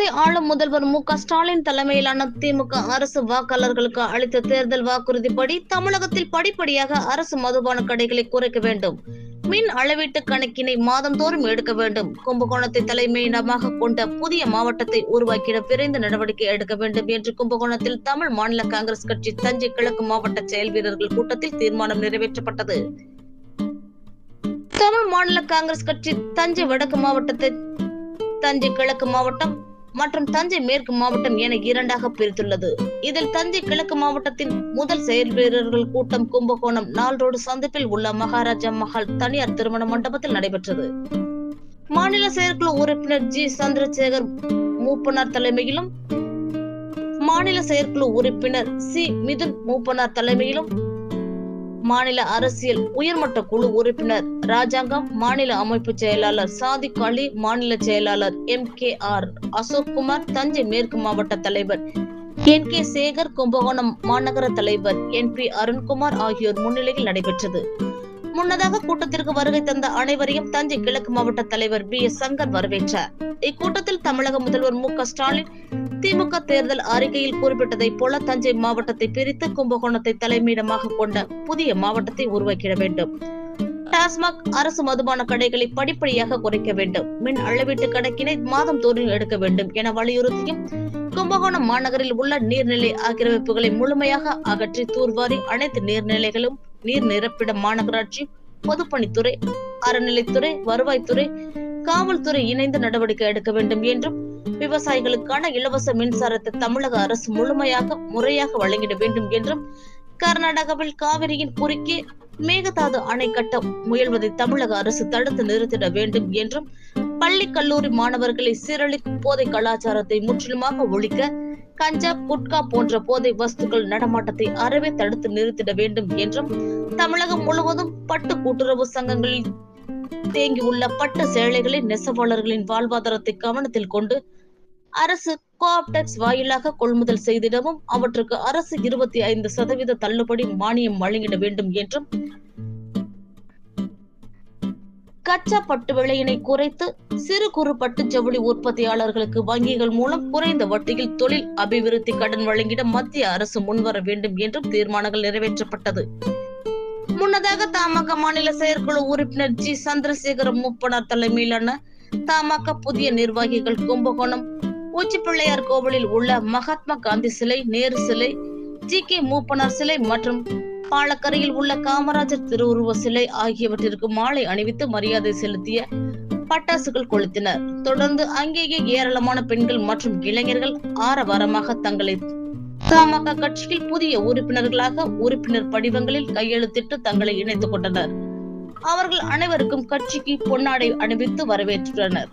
தமிழகத்தை ஆளும் முதல்வர் மு க ஸ்டாலின் தலைமையிலான திமுக அரசு வாக்காளர்களுக்கு அளித்த தேர்தல் வாக்குறுதிப்படி தமிழகத்தில் படிப்படியாக அரசு மதுபான கடைகளை குறைக்க வேண்டும். மின் அளவீட்டு கணக்கினை மாதந்தோறும் எடுக்க வேண்டும். கும்பகோணத்தை தலைமையிடமாக கொண்ட புதிய மாவட்டத்தை உருவாக்கிட விரைந்து நடவடிக்கை எடுக்க வேண்டும் என்று கும்பகோணத்தில் தமிழ் மாநில காங்கிரஸ் கட்சி தஞ்சை கிழக்கு மாவட்ட செயல் வீரர்கள் கூட்டத்தில் தீர்மானம் நிறைவேற்றப்பட்டது. தமிழ் மாநில காங்கிரஸ் கட்சி தஞ்சை வடக்கு மாவட்டத்தை தஞ்சை கிழக்கு மாவட்டம் மற்றும் தஞ்சை மேற்கு மாவட்டம் என இரண்டாக பிரித்துள்ளது. இதில் தஞ்சை கிழக்கு மாவட்டத்தின் முதல் செயல் வீரர்கள் கூட்டம் கும்பகோணம் நாள்ரோடு சந்திப்பில் உள்ள மகாராஜா மஹால் தனியார் திருமண மண்டபத்தில் நடைபெற்றது. மாநில செயற்குழு உறுப்பினர் ஜி. சந்திரசேகர் மூப்பனார் தலைமையிலும் மாநில செயற்குழு உறுப்பினர் சி. மிதுன் மூப்பனார் தலைமையிலும் மாநில அரசியல் உயர்மட்ட குழு உறுப்பினர் ராஜாங்கம் மாநில அமைப்பு செயலாளர் சாதிக் அலி மாநில செயலாளர் M K R Ashokkumar Thanjai மேற்கு மாவட்ட தலைவர் என் கே சேகர் கும்பகோணம் மாநகர தலைவர் என் பி அருண்குமார் ஆகியோர் முன்னிலையில் நடைபெற்றது. முன்னதாக கூட்டத்திற்கு வருகை தந்த அனைவரையும் தஞ்சை கிழக்கு மாவட்ட தலைவர் பி எஸ் சங்கர் வரவேற்றார். இக்கூட்டத்தில் தமிழக முதல்வர் மு க ஸ்டாலின் திமுக தேர்தல் அறிக்கையில் குறிப்பிட்டதைப் போல தஞ்சை மாவட்டத்தை பிரித்து கும்பகோணத்தை தலைமையிடமாக கொண்ட புதிய மாவட்டத்தை உருவாக்கிட வேண்டும். டாஸ்மாக் அரசு மதுபான கடைகளை படிப்படியாக குறைக்க வேண்டும். மின் அளவீட்டு கணக்கினை மாதம் தோறும் எடுக்க வேண்டும் என வலியுறுத்தியும் கும்பகோணம் மாநகரில் உள்ள நீர்நிலை ஆக்கிரமிப்புகளை முழுமையாக அகற்றி தூர்வாரி அனைத்து நீர்நிலைகளும் நீர் நிரப்பிட மாநகராட்சி பொதுப்பணித்துறை அறநிலைத்துறை வருவாய்த்துறை காவல்துறை இணைந்து நடவடிக்கை எடுக்க வேண்டும் என்றும் விவசாயிகளுக்கான இலவச மின்சாரத்தை தமிழக அரசு முழுமையாக முறையாக வழங்கிட வேண்டும் என்றும் கர்நாடகாவில் காவிரியின் குறுக்கே மேகதாது அணை கட்ட முயல்வதை தமிழக அரசு தடுத்து நிறுத்திட வேண்டும் என்றும் பள்ளி கல்லூரி மாணவர்களை சீரழிக்கும் போதை கலாச்சாரத்தை முற்றிலுமாக ஒழிக்க கஞ்சா குட்கா போன்ற போதை வஸ்துக்கள் நடமாட்டத்தை அறவே தடுத்து நிறுத்திட வேண்டும் என்றும் தமிழகம் முழுவதும் பட்டு கூட்டுறவு சங்கங்களில் தேங்கியுள்ள பட்டு சேலைகளின் நெசவாளர்களின் வாழ்வாதாரத்தை கவனத்தில் கொண்டு அரசு கோஆப்டெக்ஸ் வாயிலாக கொள்முதல் செய்திடவும் அவற்றுக்கு அரசு இருபத்தி ஐந்து சதவீத தள்ளுபடி மானியம் வழங்கிட வேண்டும் என்றும் கச்சா பட்டு விலையினை குறைத்து சிறு குறு பட்டு ஜவுளி உற்பத்தியாளர்களுக்கு வங்கிகள் மூலம் குறைந்த வட்டியில் தொழில் அபிவிருத்தி கடன் வழங்கிட மத்திய அரசு முன்வர வேண்டும் என்றும் தீர்மானங்கள் நிறைவேற்றப்பட்டது. முன்னதாக தமாக மாநில செயற்குழு உறுப்பினர் ஜி. சந்திரசேகர மூப்பனார் தலைமையிலான தமாக புதிய நிர்வாகிகள் கும்பகோணம் உச்சிப்பிள்ளையார் கோவிலில் உள்ள மகாத்மா காந்தி சிலை நேரு சிலை ஜி. கே. மூப்பனார் சிலை மற்றும் பாலக்கரையில் உள்ள காமராஜர் திருவுருவ சிலை ஆகியவற்றிற்கு மாலை அணிவித்து மரியாதை செலுத்திய பட்டாசுகள் கொளுத்தினர். தொடர்ந்து அங்கேயே ஏராளமான பெண்கள் மற்றும் இளைஞர்கள் ஆரவாரமாக தங்களை தமாக கட்சியில் புதிய உறுப்பினர்களாக உறுப்பினர் படிவங்களில் கையெழுத்திட்டு தங்களை இணைத்துக் கொண்டனர். அவர்கள் அனைவருக்கும் கட்சிக்கு பொன்னாடை அணிவித்து வரவேற்றனர்